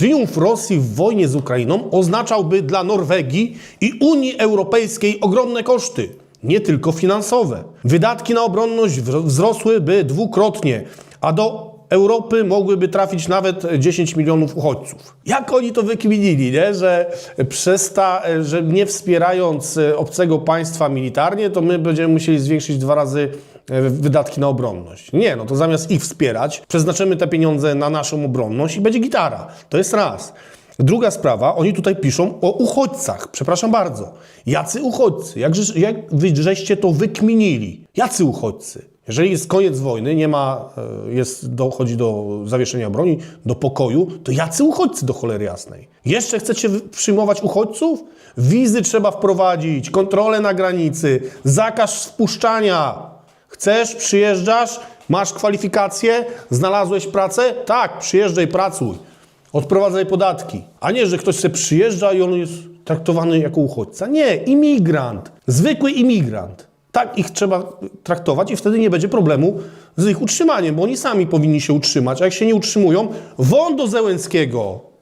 Triumf Rosji w wojnie z Ukrainą oznaczałby dla Norwegii i Unii Europejskiej ogromne koszty, nie tylko finansowe. Wydatki na obronność wzro- wzrosłyby dwukrotnie, a do Europy mogłyby trafić nawet 10 milionów uchodźców. Jak oni to wykminili, nie? Że, przez ta, że nie wspierając obcego państwa militarnie, to my będziemy musieli zwiększyć dwa razy wydatki na obronność. Nie, no to zamiast ich wspierać, przeznaczymy te pieniądze na naszą obronność i będzie gitara. To jest raz. Druga sprawa, oni tutaj piszą o uchodźcach. Przepraszam bardzo. Jacy uchodźcy? Jak, jak to wykminili? Jacy uchodźcy? Jeżeli jest koniec wojny, nie ma, e, jest, dochodzi do zawieszenia broni, do pokoju, to jacy uchodźcy do cholery jasnej? Jeszcze chcecie przyjmować uchodźców? Wizy trzeba wprowadzić, kontrolę na granicy, zakaz wpuszczania. Chcesz, przyjeżdżasz, masz kwalifikacje, znalazłeś pracę? Tak, przyjeżdżaj, pracuj. Odprowadzaj podatki. A nie, że ktoś sobie przyjeżdża i on jest traktowany jako uchodźca. Nie, imigrant. Zwykły imigrant. Tak ich trzeba traktować i wtedy nie będzie problemu z ich utrzymaniem, bo oni sami powinni się utrzymać. A jak się nie utrzymują, won do.